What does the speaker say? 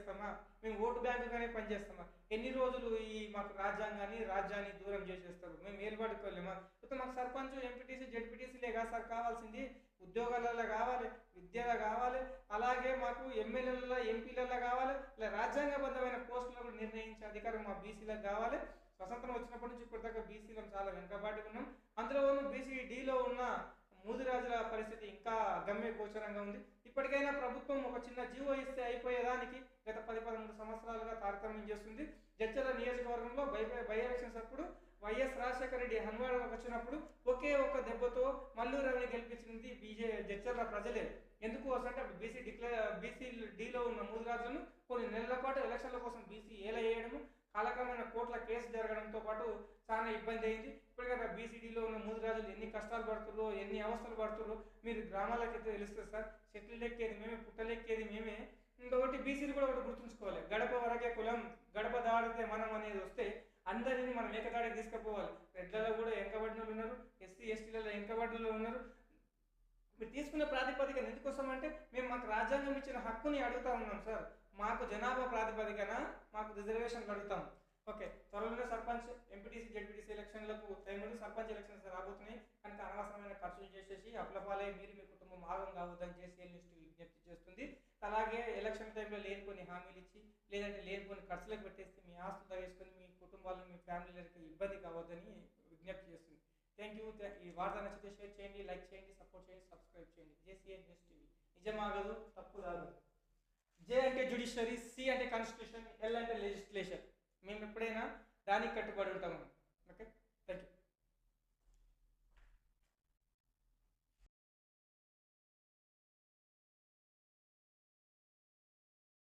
పనిచేస్తామా మేము ఓటు బ్యాంకుగానే పనిచేస్తామా? ఎన్ని రోజులు ఈ మాకు రాజ్యాంగాన్ని రాజ్యాన్ని దూరం చేసేస్తారు? మేము ఏలుబడుకోలేమా ఇప్పుడు మాకు సర్పంచ్ ఎంపీటీసీ జెడ్పీటీసీలే సార్ కావాల్సింది. ఉద్యోగాలలో కావాలి విద్యలో కావాలి. అలాగే మాకు ఎమ్మెల్యేలలో ఎంపీలలో కావాలి. ఇలా రాజ్యాంగబద్ధమైన పోస్టులను కూడా నిర్ణయించే అధికారం మా బీసీలకు కావాలి. స్వతంత్రం వచ్చినప్పటి నుంచి ఇప్పటిదాకా బీసీలను చాలా వెనుకబాటుగా అందులో అందులో బీసీ డీలో ఉన్న మూదిరాజుల పరిస్థితి గమ్య గోచరంగా ఉంది. ఇప్పటికైనా ప్రభుత్వం ఒక చిన్న జీవో ఇస్తే అయిపోయేదానికి గత పది పదమూడు సంవత్సరాలుగా తారతమ్యం చేస్తుంది. జడ్చల నియోజకవర్గంలో బై బై ఎలక్షన్స్ అప్పుడు వైఎస్ రాజశేఖర రెడ్డి హన్వాడకు వచ్చినప్పుడు ఒకే ఒక దెబ్బతో మల్లు గెలిపించింది బీజే జడ్చర్ల ప్రజలే. ఎందుకు అంటే బీసీ డిక్లేర్ బీసీ డీలో ఉన్న మూదిరాజులను కొన్ని నెలల పాటు ఎలక్షన్ల కోసం బీసీ ఏల వేయడము కోట్ల కేసు జరగడంతో పాటు చాలా ఇబ్బంది అయింది. ఇప్పటికైనా బీసీడీలో ఉన్న మూదిరాజులు ఎన్ని కష్టాలు పడుతుర్రో ఎన్ని అవస్థలు పడుతుర్రో మీరు గ్రామాలకు అయితే తెలుస్తుంది సార్. చెట్లు లెక్కేది మేమే పుట్టలెక్కేది మేమే. ఇంకొకటి బీసీలు కూడా ఒకటి గుర్తుంచుకోవాలి. గడప వరకే కులం గడప దాడితే మనం అనేది వస్తే అందరినీ మనం ఏకదాడికి తీసుకుపోవాలి. రెడ్లలో కూడా వెనకబడిన వాళ్ళు ఉన్నారు ఎస్సీ ఎస్టీలలో వెనకబడిన ఉన్నారు. మీరు తీసుకున్న ప్రాతిపదికన ఎందుకోసం అంటే మేము మాకు రాజ్యాంగం ఇచ్చిన హక్కుని అడుగుతా ఉన్నాం సార్. మాకు జనాభా ప్రాతిపదికన మాకు రిజర్వేషన్ అడుగుతాం ఓకే త్వరలోనే సర్పంచ్ ఎంపీటీసీ జడ్పీటీసీ ఎలక్షన్లకు టైం సర్పంచ్ ఎలక్షన్స్ రాబోతున్నాయి. కనుక అనవసరమైన ఖర్చులు చేసేసి అప్లపాలై మీరు మీ కుటుంబం ఆగం కావద్దని జేసీఎల్ లిస్ట్ విజ్ఞప్తి చేస్తుంది. అలాగే ఎలక్షన్ టైంలో లేని కొన్ని హామీలు ఇచ్చి లేదంటే లేనిపోని ఖర్చులకు పెట్టేస్తే మీ ఆస్తులు తగేసుకొని మీ కుటుంబాలను మీ ఫ్యామిలీలకి ఇబ్బంది కావద్దని విజ్ఞప్తి చేస్తుంది. థ్యాంక్ యూ ఈ వార్త నచ్చితే షేర్ చేయండి లైక్ చేయండి సపోర్ట్ చేయండి సబ్స్క్రైబ్ చేయండి. JCL news TV. నిజమాగదు తప్పు కాదు జే అంటే జుడిషియరీ సి అంటే కాన్స్టిట్యూషన్ ఎల్ అంటే లెజిస్లేషన్ మేము ఎప్పుడైనా దానికి కట్టుబడి ఉంటాము. ఓకే